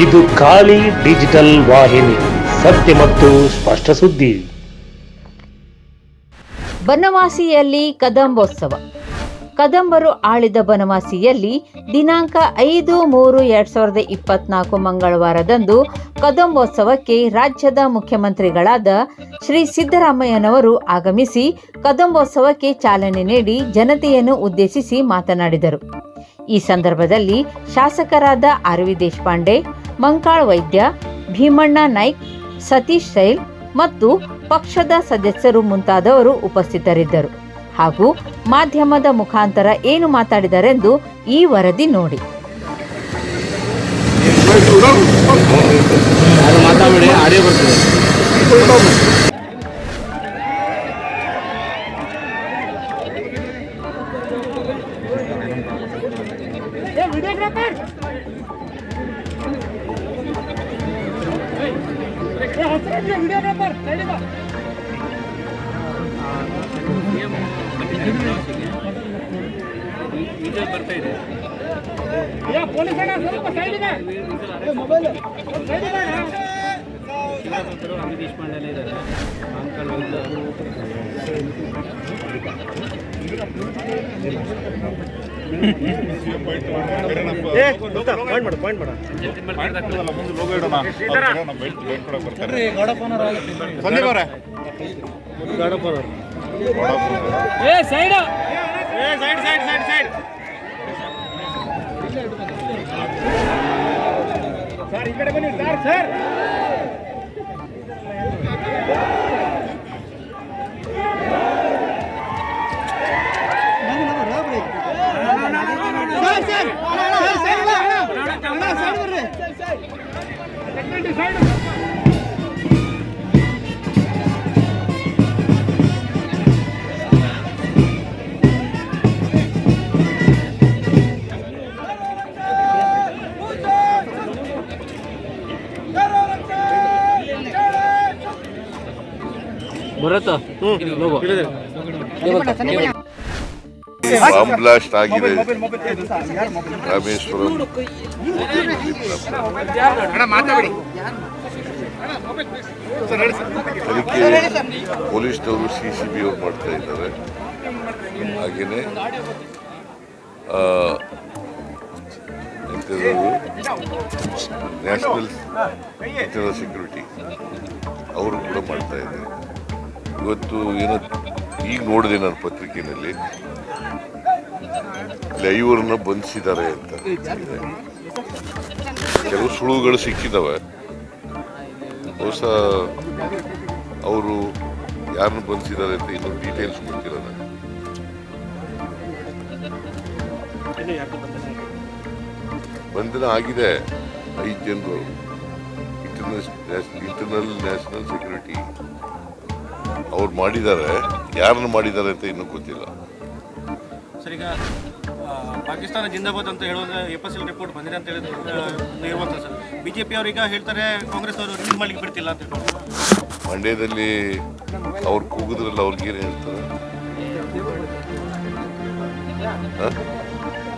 ಇದು ಖಾಲಿ ಡಿಜಿಟಲ್ ವಾಹಿನಿ, ಸತ್ಯ ಮತ್ತು ಸ್ಪಷ್ಟ ಸುದ್ದಿ. ಬನವಾಸಿಯಲ್ಲಿ ಕದಂಬೋತ್ಸವ. ಕದಂಬರು ಆಳಿದ ಬನವಾಸಿಯಲ್ಲಿ ದಿನಾಂಕ ಐದು ಮೂರು ಎರಡ್ ಸಾವಿರದ ಇಪ್ಪತ್ನಾಲ್ಕು ಮಂಗಳವಾರದಂದು ಕದಂಬೋತ್ಸವಕ್ಕೆ ರಾಜ್ಯದ ಮುಖ್ಯಮಂತ್ರಿಗಳಾದ ಶ್ರೀ ಸಿದ್ದರಾಮಯ್ಯನವರು ಆಗಮಿಸಿ ಕದಂಬೋತ್ಸವಕ್ಕೆ ಚಾಲನೆ ನೀಡಿ ಜನತೆಯನ್ನು ಉದ್ದೇಶಿಸಿ ಮಾತನಾಡಿದರು. ಈ ಸಂದರ್ಭದಲ್ಲಿ ಶಾಸಕರಾದ ಆರ್ ದೇಶಪಾಂಡೆ ಮಂಕಾಳ್ ವೈದ್ಯ, ಭೀಮಣ್ಣ ನಾಯ್ಕ್, ಸತೀಶ್ ಸೈಲ್ ಮತ್ತು ಪಕ್ಷದ ಸದಸ್ಯರು ಮುಂತಾದವರು ಉಪಸ್ಥಿತರಿದ್ದರು. ಹಾಗೂ ಮಾಧ್ಯಮದ ಮುಖಾಂತರ ಏನು ಮಾತಾಡಿದರೆಂದು ಈ ವರದಿ ನೋಡಿ. ಅದು ಇದೆ. ಶಿವರಾಜ್ ಅಮಿತ್ ದೇಶಪಾಂಡೆ ಎಲ್ಲ ಇದ್ದಾರೆ uncle ah side ah side side side side sir bomb blast ಆಗಿದೆ. ರಾಮೇಶ್ವರಂ. ತನಿಖೆ ಪೊಲೀಸ್ನವರು ಸಿ ಸಿ ಬಿ ಅವ್ರು ಮಾಡ್ತಾ ಇದ್ದಾರೆ. ಹಾಗೆಯೇ ನ್ಯಾಷನಲ್ ಸೆಕ್ಯೂರಿಟಿ ಅವರು ಕೂಡ ಮಾಡ್ತಾ ಇದ್ದಾರೆ. ಇವತ್ತು ಏನೋ ಈಗ ನೋಡಿದೆ ನಾನು ಪತ್ರಿಕೆಯಲ್ಲಿ ಐವರನ್ನ ಬಂಧಿಸಿದ್ದಾರೆ ಅಂತ. ಕೆಲವು ಸುಳುಗಳು ಸಿಕ್ಕಿದವೆ. ಬಹುಶಃ ಅವರು ಯಾರನ್ನ ಬಂಧಿಸಿದ್ದಾರೆ ಅಂತ ಇನ್ನೊಂದು ಡೀಟೇಲ್ಸ್ ಗೊತ್ತಿಲ್ಲ ಬಂಧನ ಆಗಿದೆ. ಐದು ಜನರು. ಇಂಟರ್ನಲ್ ನ್ಯಾಷನಲ್ ಸೆಕ್ಯೂರಿಟಿ ಅವ್ರು ಮಾಡಿದ್ದಾರೆ ಯಾರನ್ನು ಮಾಡಿದ್ದಾರೆ ಅಂತ ಇನ್ನೂ ಗೊತ್ತಿಲ್ಲ. ಸರ್ ಈಗ ಪಾಕಿಸ್ತಾನ ಜಿಂದಾಬಾದ್ ಅಂತ ಹೇಳೋದು ಎಫ್ ಎಸ್ ಎಲ್ ರಿಪೋರ್ಟ್ ಬಂದಿದೆ ಅಂತ ಹೇಳಿದ್ರು ಇರುವಂಥ ಸರ್. ಬಿಜೆಪಿ ಅವರು ಈಗ ಹೇಳ್ತಾರೆ ಕಾಂಗ್ರೆಸ್ ಅವರು ರಿಲೀಸ್ ಮಾಡ್ಲಿಕ್ಕೆ ಬಿಡ್ತಿಲ್ಲ ಅಂತ ಮಂಡ್ಯದಲ್ಲಿ ಅವ್ರು ಕೂಗಿದ್ರಲ್ಲ ಅವ್ರಿಗೇನು ಹೇಳ್ತಾರೆ?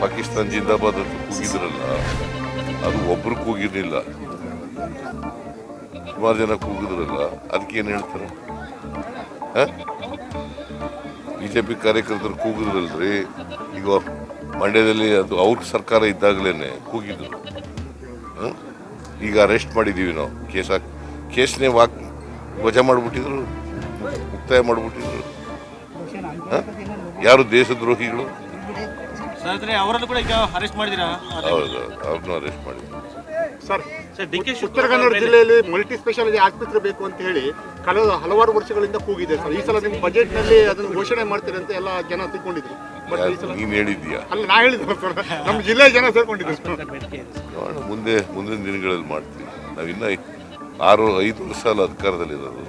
ಪಾಕಿಸ್ತಾನ ಜಿಂದಾಬಾದ್ ಅಂತ ಕೂಗಿದ್ರಲ್ಲ ಅದು ಒಬ್ರು ಕೂಗಿರ್ಲಿಲ್ಲ. ಸುಮಾರು ಜನ ಕೂಗಿದ್ರಲ್ಲ ಅದಕ್ಕೇನು ಹೇಳ್ತಾರೆ? ಬಿಜೆಪಿ ಕಾರ್ಯಕರ್ತರು ಕೂಗಿದ್ರಲ್ರಿ? ಈಗ ಮಂಡ್ಯದಲ್ಲಿ ಅದು ಅವ್ರ ಸರ್ಕಾರ ಇದ್ದಾಗಲೇ ಕೂಗಿದ್ರು ಈಗ ಅರೆಸ್ಟ್ ಮಾಡಿದ್ದೀವಿ ನಾವು. ಕೇಸ್ ಹಾಕಿ ಕೇಸ್ನೇ ವಾಕ್ ವಜಾ ಮಾಡಿಬಿಟ್ಟಿದ್ರು. ಮುಕ್ತಾಯ ಮಾಡಿಬಿಟ್ಟಿದ್ರು. ಯಾರು ದೇಶದ್ರೋಹಿಗಳು? ಅವರನ್ನು ಆದರೆ ಕೂಡ ಈಗ ಅರೆಸ್ಟ್ ಮಾಡಿದಿರಾ? ಹೌದು ಅವ್ರನ್ನೂ ಅರೆಸ್ಟ್ ಮಾಡಿದ್ರು sir sir D K Uttara Kannada ಜಿಲ್ಲೆಯಲ್ಲಿ ಮಲ್ಟಿ ಸ್ಪೆಷಾಲಿಟಿ ಆಸ್ಪತ್ರೆ ಬೇಕು ಅಂತ ಹೇಳಿ ಕಳೆದ ಹಲವಾರು ವರ್ಷಗಳಿಂದ ಕೂಗಿದೆ ಸರ್. ಈ ಸಲ ನಿಮ್ಮ ಬಜೆಟ್ನಲ್ಲಿ ಅದನ್ನು ಘೋಷಣೆ ಮಾಡ್ತೀರಿ ಅಂತ ಎಲ್ಲ ಜನ ತಿಳ್ಕೊಂಡಿದ್ರು. ಬಟ್ ಈ ಸಲ ನೀನು ಹೇಳಿದ್ಯಾ ಅಲ್ಲ ನಾ ಹೇಳಿದ್ರು ಸರ್. ನಮ್ಮ ಜಿಲ್ಲೆ ಜನ ಸೇರ್ಕೊಂಡಿದ್ರು ನೋಡೋಣ ಮುಂದೆ ಮುಂದಿನ ದಿನಗಳಲ್ಲಿ ಮಾಡ್ತೀವಿ. ನಾವಿನ್ನ ಆರು ಐದು ವರ್ಷ ಅಲ್ಲ ಅಧಿಕಾರದಲ್ಲಿರೋದು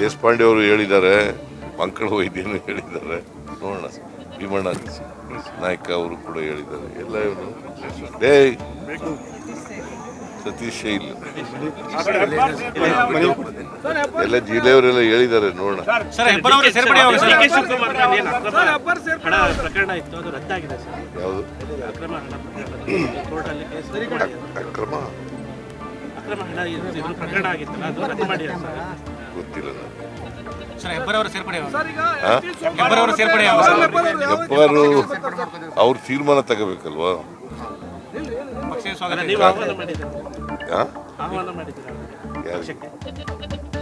ದೇಶಪಾಂಡೆ ಅವರು ಹೇಳಿದ್ದಾರೆ ಮಂಕಳ ವೈದ್ಯನು ಹೇಳಿದ್ದಾರೆ. ನೋಡೋಣ. ಭೀಮಣ್ಣ ನಾಯ್ಕ ಅವರು ಕೂಡ ಹೇಳಿದ್ದಾರೆ. ಎಲ್ಲ ಇವರು. ಡೇ ಸತೀಶ್ ಇಲ್ಲ ಎಲ್ಲ ಜಿಲ್ಲೆಯವರೆಲ್ಲ ಹೇಳಿದ್ದಾರೆ. ನೋಡೋಣ. ಯಾವುದು? ಅಕ್ರಮ ಗೊತ್ತಿಲ್ಲ ನನಗೆ. ಸರ್ ಹೆಬ್ಬಾರ್ ಅವರ ತೀರ್ಮಾನ ತಗೋಬೇಕಲ್ವಾ?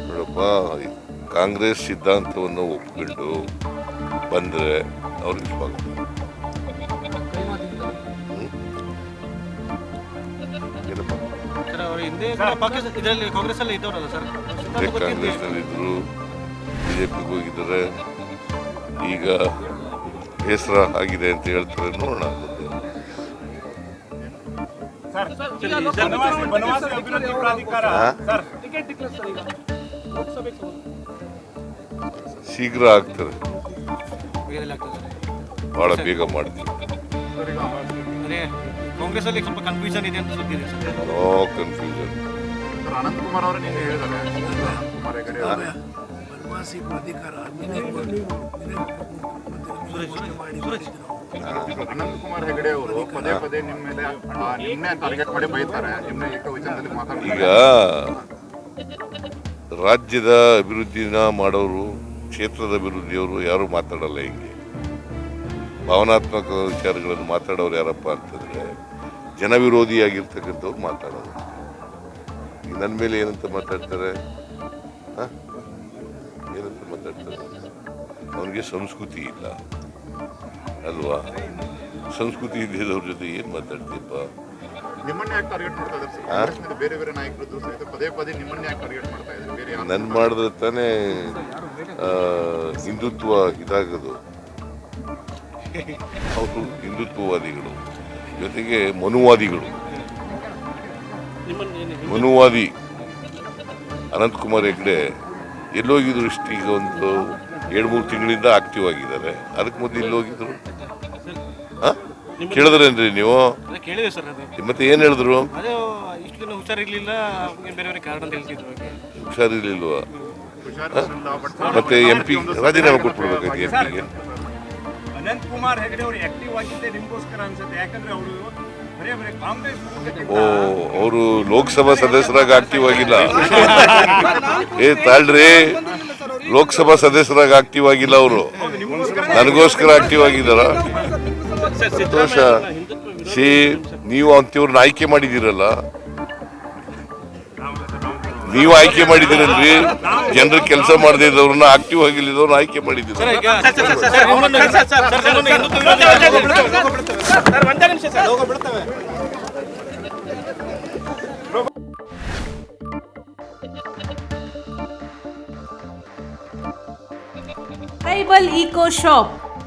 ನೋಡಪ್ಪ ಕಾಂಗ್ರೆಸ್ ಸಿದ್ಧಾಂತವನ್ನು ಒಪ್ಕೊಂಡು ಬಂದರೆ ಅವ್ರಿಗೆ ಸ್ವಾಗತ. ಕಾಂಗ್ರೆಸ್ನಲ್ಲಿ ಏನಪ್ಪ? ಬಿ ಜೆ ಪಿಗೆ ಹೋಗಿದ್ದಾರೆ ಈಗ ಬೇಸರ ಆಗಿದೆ ಅಂತ ಹೇಳ್ತಾರೆ ನೋಡೋಣ? ಶೀಘ್ರ ಆಗ್ತದೆ ಬಹಳ ಬೇಗ ಮಾಡ್ತೀವಿ. ಕಾಂಗ್ರೆಸ್ ಅಲ್ಲಿ ಸ್ವಲ್ಪ ಕನ್ಫ್ಯೂಷನ್ ಇದೆ ಅಂತ ಸುದ್ದಿ ಇದೆ sir no confusion Ananth Kumar ಅವರು. ಹೇಳಿದ್ದಾರೆ ಅನಂತ್ ಪ್ರಾಧಿಕಾರ ಹೆಗಡೆ ಅವರು ಅನಂತ್ ಕುಮಾರ್ ಹೆಗಡೆ ಅವರು ಪದೇ ಪದೇ ನಿಮ್ಮ ಮೇಲೆ ಆ, ಟಾರ್ಗೆಟ್ ಮಾಡಿ ಬೈತಾರೆ. ನಿಮ್ನೆ ಏಕವಚನದಲ್ಲಿ ಮಾತಾಡ್ತಾರೆ. ಈಗ ರಾಜ್ಯದ ಅಭಿವೃದ್ಧಿನ ಮಾಡೋರು ಕ್ಷೇತ್ರದ ಅಭಿವೃದ್ಧಿಯವರು ಯಾರು ಮಾತಾಡಲ್ಲ ಹಿಂಗೆ. ಭಾವನಾತ್ಮಕ ವಿಚಾರಗಳನ್ನು ಮಾತಾಡೋರು ಯಾರಪ್ಪ ಅಂತಂದ್ರೆ ಜನವಿರೋಧಿಯಾಗಿರ್ತಕ್ಕಂಥವ್ರು ಮಾತಾಡೋರು. ಈಗ ನನ್ನ ಮೇಲೆ ಏನಂತ ಮಾತಾಡ್ತಾರೆ? ಹ? ಮಾತಾಡ್ತಾರೆ ಅವನಿಗೆ ಸಂಸ್ಕೃತಿ ಇಲ್ಲ. ಅಲ್ವಾ? ಸಂಸ್ಕೃತಿ ಇಲ್ಲದವ್ರ ಜೊತೆ ಏನು ಮಾತಾಡ್ತೀಯಪ್ಪ? ನಿಮ್ಮನ್ನೇ ಟಾರ್ಗೆಟ್ ಮಾಡ್ತಾ ಸರ್? ಬೇರೆ ಬೇರೆ ನಾಯಕರು ಸಹಿತ ಪದೇ ಪದೇ ನಿಮ್ಮನ್ನೇ ಟಾರ್ಗೆಟ್ ಮಾಡ್ತಾ ಇದ್ದಾರೆ? ಬೇರೆ ಯಾರು ನನ್ ಮಾಡಿದ್ರೆ ತಾನೇ ಹಿಂದುತ್ವ ಇದಾಗೋದು. ಅವರು ಹಿಂದುತ್ವವಾದಿಗಳು. ಜೊತೆಗೆ ಮನುವಾದಿಗಳು. ಮನುವಾದಿ. ಅನಂತಕುಮಾರ್ ಹೆಗ್ಡೆ ಎಲ್ಲೋಗಿದ್ರು ಇಷ್ಟು ಈಗ ಒಂದು ಎರಡು ಮೂರು ತಿಂಗಳಿಂದ ಆಕ್ಟಿವ್ ಆಗಿದ್ದಾರೆ. ಅದಕ್ಕೆ ಮೊದಲು ಎಲ್ಲೋಗಿದ್ರು ಆ? ಕೇಳಿದ್ರೇನ್ರಿ ನೀವು? ಕೇಳಿದೆ ಸರ್ ಅದು. ಮತ್ತೆ ಏನ್ ಹೇಳಿದ್ರು? ಅದೇ ಇಷ್ಟು ದಿನ ಹುಷಾರಿರ್ಲಿಲ್ಲ ಅವ್ನಿಗೆ ಬೇರೆ ಬೇರೆ ಕಾರಣ ಅಂತ ಹೇಳ್ತಿದ್ರು. ಹುಷಾರಿರ್ಲಿಲ್ವಾ? ಮತ್ತೆ ಎಂ ಪಿ ರಾಜೀನಾಮೆ ಕೊಟ್ಬಿಡ್ಬೇಕಾಯ್ತು ಎಂ ಪಿಗೆ ಅನಂತ್ ಕುಮಾರ್ ಹೆಗಡೆ ಅವರು ಆಕ್ಟಿವ್ ಆಗಿದ್ದೆ ನಿಮ್ಗೋಸ್ಕರ ಅನ್ಸುತ್ತೆ. ಯಾಕಂದ್ರೆ ಅವರು ಓ, ಅವರು ಲೋಕಸಭಾ ಸದಸ್ಯರಾಗ ಆಕ್ಟಿವ್ ಆಗಿಲ್ಲ. ಏ, ತಾಳ್ರಿ. ಲೋಕಸಭಾ ಸದಸ್ಯರಾಗ ಆಕ್ಟಿವ್ ಆಗಿಲ್ಲ ಅವರು. ನನಗೋಸ್ಕರ ಆಕ್ಟಿವ್ ಆಗಿದಾರ ಸಂತೋಷ. ಸಿ, ನೀವು ಅಂತಿವ್ರನ್ನ ಆಯ್ಕೆ ಮಾಡಿದಿರಲ್ಲ ನೀವು ಆಯ್ಕೆ ಮಾಡಿದಿರಲ್ರಿ ಜನರು ಕೆಲಸ ಮಾಡದೇ ಇದ್ದವ್ರನ್ನ ಆಕ್ಟಿವ್ ಆಗಿಲ್ಲದವ್ರನ್ನ ಆಯ್ಕೆ ಮಾಡಿದ್ದೀರ? ಸರ್ ಈಗ ಸರ್ ಸರ್ ಸರ್ ನಿಮ್ಮನ್ನು ಹಿಂದುತ್ವ ಸರ್ ಒಂದೇ ನಿಮಿಷ sir tribal eco shop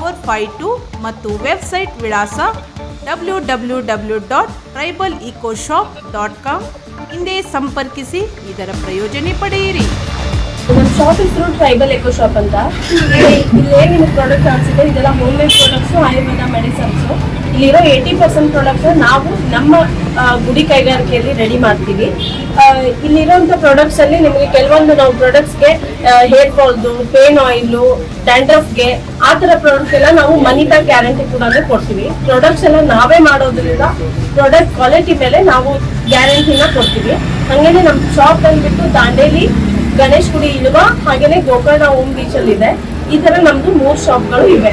four five two ಮತ್ತು ವೆಬ್ಸೈಟ್ ವಿಳಾಸ W W W dot tribal eco shop dot com ಹಿಂದೆ ಸಂಪರ್ಕಿಸಿ ಇದರ ಪ್ರಯೋಜನ ಪಡೆಯಿರಿ ನಮ್ಮ ಶಾಪ್ ಹೆಸರು ಟ್ರೈಬಲ್ ಎಕೋ ಶಾಪ್ ಅಂತ ಇಲ್ಲಿ ಏನೇನು ಪ್ರಾಡಕ್ಟ್ ಕಾಣಿಸಿದೆ ಇದೆಲ್ಲ home made products ayurveda medicines ಇಲ್ಲಿರೋ ಏಯ್ಟಿ ಪರ್ಸೆಂಟ್ ಪ್ರಾಡಕ್ಟ್ಸ್ ನಾವು ನಮ್ಮ ಗುಡಿ ಕೈಗಾರಿಕೆಯಲ್ಲಿ ರೆಡಿ ಮಾಡ್ತೀವಿ ಇಲ್ಲಿರೋಂಥ ಪ್ರಾಡಕ್ಟ್ಸ್ ಅಲ್ಲಿ ನಿಮಗೆ ಕೆಲವೊಂದು ನಾವು ಪ್ರಾಡಕ್ಟ್ಸ್ಗೆ ಹೇರ್ ಫಾಲ್ದು ಪೇನ್ ಆಯಿಲು ಡ್ಯಾಂಡ್ರಫ್ಗೆ ಆ ಥರ ಪ್ರಾಡಕ್ಟ್ಸ್ ಎಲ್ಲ ನಾವು ಮನಿ ಬ್ಯಾಕ್ ಗ್ಯಾರಂಟಿ ಕೂಡ ಕೊಡ್ತೀವಿ. ಪ್ರಾಡಕ್ಟ್ಸ್ ಎಲ್ಲ ನಾವೇ ಮಾಡೋದ್ರಿಂದ ಪ್ರಾಡಕ್ಟ್ ಕ್ವಾಲಿಟಿ ಮೇಲೆ ನಾವು ಗ್ಯಾರಂಟಿನ ಕೊಡ್ತೀವಿ. ಹಂಗೇನೆ ನಮ್ಮ ಶಾಪ್ ಬಂದ್ಬಿಟ್ಟು ದಾಂಡೇಲಿ, ಗಣೇಶ್ ಗುಡಿ ಇಲ್ವಾ, ಹಾಗೇನೆ ಗೋಕರ್ಣ ಓಮ್ ಬೀಚ್ ಅಲ್ಲಿ ಇದೆ. ಈ ತರ ನಮ್ದು ಮೂರ್ ಶಾಪ್ಗಳು ಇವೆ.